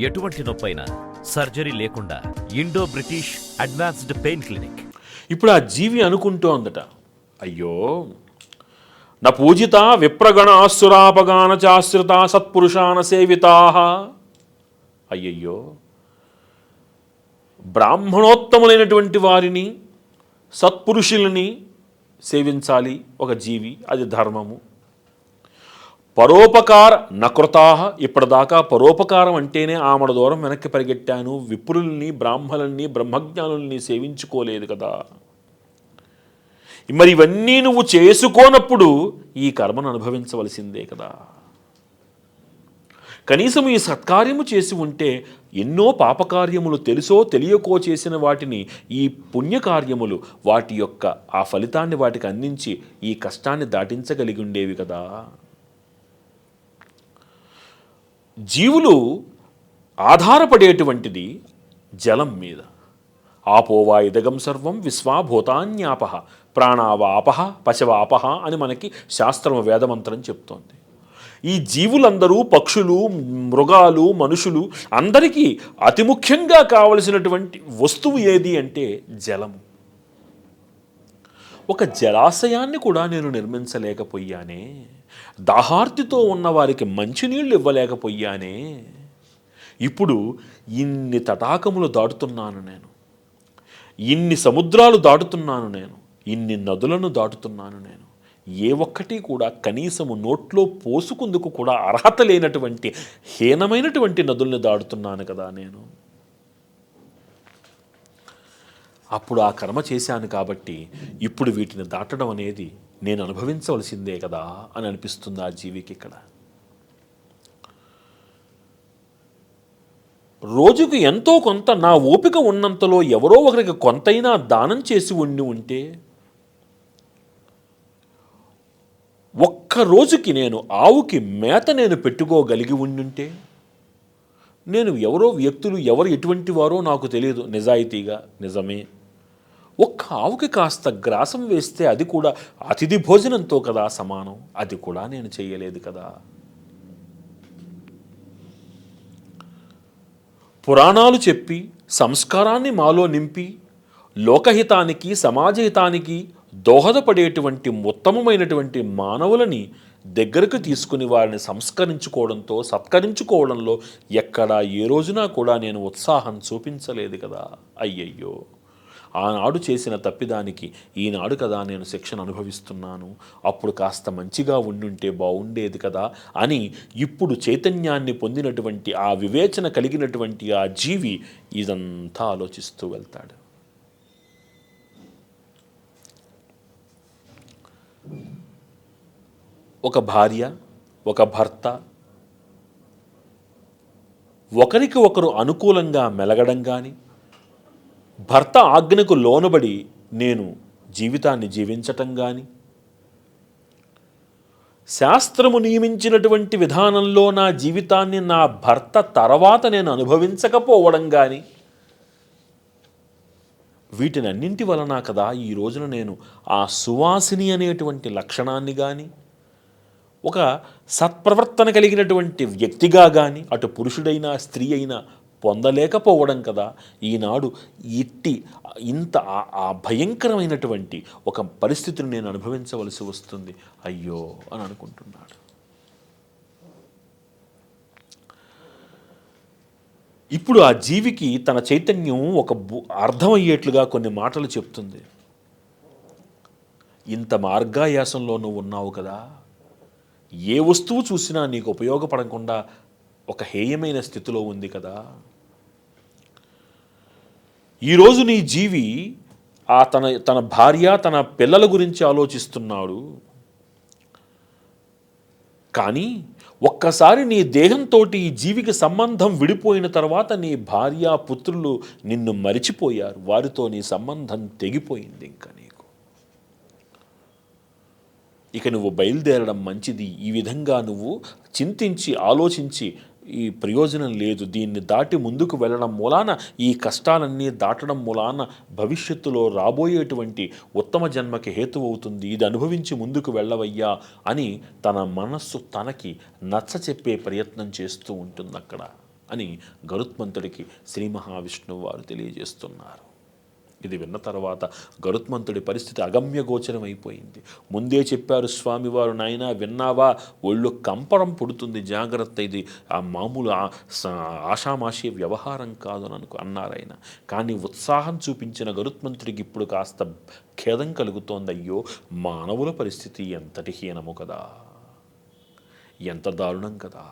ఎటువంటి నొప్పైనా సర్జరీ లేకుండా Indo British advanced pain clinic. ఇప్పుడు ఆ జీవి అనుకుంటోందట. అయ్యో నా పూజిత విప్రగణ ఆసురాపగాన చాశ్రిత సత్పురుషాన సేవితా. అయ్యయ్యో బ్రాహ్మణోత్తములైనటువంటి వారిని సత్పురుషులని సేవించాలి ఒక జీవి అది ధర్మము. పరోపకార నకృతాహ. ఇప్పటిదాకా పరోపకారం అంటేనే ఆమడ దూరం వెనక్కి పరిగెట్టాను. విప్రుల్ని బ్రాహ్మణుల్ని బ్రహ్మజ్ఞానుల్ని సేవించుకోలేదు కదా. మరి ఇవన్నీ నువ్వు చేసుకోనప్పుడు ఈ కర్మను అనుభవించవలసిందే కదా. కనీసం ఈ సత్కార్యము చేసి ఉంటే ఎన్నో పాపకార్యములు తెలుసో తెలియకో చేసిన వాటిని ఈ పుణ్యకార్యములు వాటి యొక్క ఆ ఫలితాన్ని వాటికి అందించి ఈ కష్టాన్ని దాటించగలిగి ఉండేవి కదా. జీవులు ఆధారపడేటువంటిది జలం మీద. ఆపోవా ఇదగం సర్వం విశ్వాభూతాన్యాప ప్రాణావాపహ పశవాపహ అని మనకి శాస్త్రం వేదమంత్రం చెప్తోంది. ఈ జీవులందరూ పక్షులు మృగాలు మనుషులు అందరికీ అతి ముఖ్యంగా కావలసినటువంటి వస్తువు ఏది అంటే జలము. ఒక జలాశయాన్ని కూడా నేను నిర్మించలేకపోయానే దాహార్తితో ఉన్న వారికి మంచినీళ్ళు ఇవ్వలేకపోయానే. ఇప్పుడు ఇన్ని తటాకములు దాటుతున్నాను నేను. ఇన్ని సముద్రాలు దాటుతున్నాను నేను. ఇన్ని నదులను దాటుతున్నాను నేను. ఏ ఒక్కటి కూడా కనీసము నోట్లో పోసుకుందుకు కూడా అర్హత లేనటువంటి హీనమైనటువంటి నదుల్ని దాటుతున్నాను కదా నేను. అప్పుడు ఆ కర్మ చేశాను కాబట్టి ఇప్పుడు వీటిని దాటడం అనేది నేను అనుభవించవలసిందే కదా అని అనిపిస్తుంది ఆ జీవికి ఇక్కడ. రోజుకు ఎంతో కొంత నా ఓపిక ఉన్నంతలో ఎవరో ఒకరికి కొంతైనా దానం చేసి ఉండి ఉంటే ఒక్క రోజుకి నేను ఆవుకి మేత నేను పెట్టుకోగలిగి ఉండుంటే నేను ఎవరో వ్యక్తులు ఎవరు ఎటువంటి వారో నాకు తెలియదు నిజాయితీగా నిజమే. ఒక్క ఆవుకి కాస్త గ్రాసం వేస్తే అది కూడా అతిథి భోజనంతో కదా సమానం. అది కూడా నేను చేయలేదు కదా. పురాణాలు చెప్పి సంస్కారాన్ని మాలో నింపి లోకహితానికి సమాజహితానికి దోహదపడేటువంటి ఉత్తమమైనటువంటి మానవులని దగ్గరకు తీసుకుని వారిని సంస్కరించుకోవడంతో సత్కరించుకోవడంలో ఎక్కడా ఏ రోజున కూడా నేను ఉత్సాహం చూపించలేదు కదా. అయ్యయ్యో! ఆనాడు చేసిన తప్పిదానికి ఈనాడు కదా నేను శిక్షణ అనుభవిస్తున్నాను. అప్పుడు కాస్త మంచిగా ఉండుంటే బాగుండేది కదా అని ఇప్పుడు చైతన్యాన్ని పొందినటువంటి ఆ వివేచన కలిగినటువంటి ఆ జీవి ఇదంతా ఆలోచిస్తూ వెళ్తాడు. ఒక భార్య ఒక భర్త ఒకరికి ఒకరు అనుకూలంగా మెలగడం కానీ భర్త ఆజ్ఞకు లోనబడి నేను జీవితాన్ని జీవించటం కానీ శాస్త్రము నియమించినటువంటి విధానంలో నా జీవితాన్ని నా భర్త తర్వాత నేను అనుభవించకపోవడం కానీ వీటినన్నింటి వలన కదా ఈ రోజున నేను ఆ సువాసిని అనేటువంటి లక్షణాన్ని కానీ ఒక సత్ప్రవర్తన కలిగినటువంటి వ్యక్తిగా కానీ అటు పురుషుడైనా స్త్రీ అయినా పొందలేకపోవడం కదా. ఈనాడు ఇట్టి ఇంత ఆ- భయంకరమైనటువంటి ఒక పరిస్థితిని నేను అనుభవించవలసి వస్తుంది. అయ్యో అని అనుకుంటున్నాడు. ఇప్పుడు ఆ జీవికి తన చైతన్యం ఒక అర్థమయ్యేట్లుగా కొన్ని మాటలు చెప్తుంది. ఇంత మార్గాయాసంలో నువ్వు ఉన్నావు కదా. ఏ వస్తువు చూసినా నీకు ఉపయోగపడకుండా ఒక హేయమైన స్థితిలో ఉంది కదా. ఈరోజు నీ జీవి ఆ తన తన భార్య తన పిల్లల గురించి ఆలోచిస్తున్నాడు. కానీ ఒక్కసారి నీ దేహంతో ఈ జీవికి సంబంధం విడిపోయిన తర్వాత నీ భార్య పుత్రులు నిన్ను మరిచిపోయారు. వారితో నీ సంబంధం తెగిపోయింది ఇంకా నీకు. ఇక నువ్వు బయలుదేరడం మంచిది. ఈ విధంగా నువ్వు చింతించి ఆలోచించి ఈ ప్రయోజనం లేదు. దీన్ని దాటి ముందుకు వెళ్ళడం మూలాన ఈ కష్టాలన్నీ దాటడం మూలాన భవిష్యత్తులో రాబోయేటువంటి ఉత్తమ జన్మకి హేతువవుతుంది. ఇది అనుభవించి ముందుకు వెళ్ళవయ్యా అని తన మనస్సు తనకి నచ్చ చెప్పే ప్రయత్నం చేస్తూ ఉంటుంది అక్కడ అని గరుత్మంతుడికి శ్రీ మహావిష్ణువు వారు తెలియజేస్తున్నారు. ఇది విన్న తర్వాత గరుత్మంతుడి పరిస్థితి అగమ్యగోచరం అయిపోయింది. ముందే చెప్పారు స్వామివారు నాయనా విన్నావా? ఒళ్ళు కంపరం పుడుతుంది జాగ్రత్త ఇది. ఆ మామూలు ఆషామాషి వ్యవహారం కాదు అనుకు అన్నారాయన కానీ ఉత్సాహం చూపించిన గరుత్మంతుడికి ఇప్పుడు కాస్త ఖేదం కలుగుతోంది. అయ్యో మానవుల పరిస్థితి ఎంతటి హీనము కదా! ఎంత దారుణం కదా!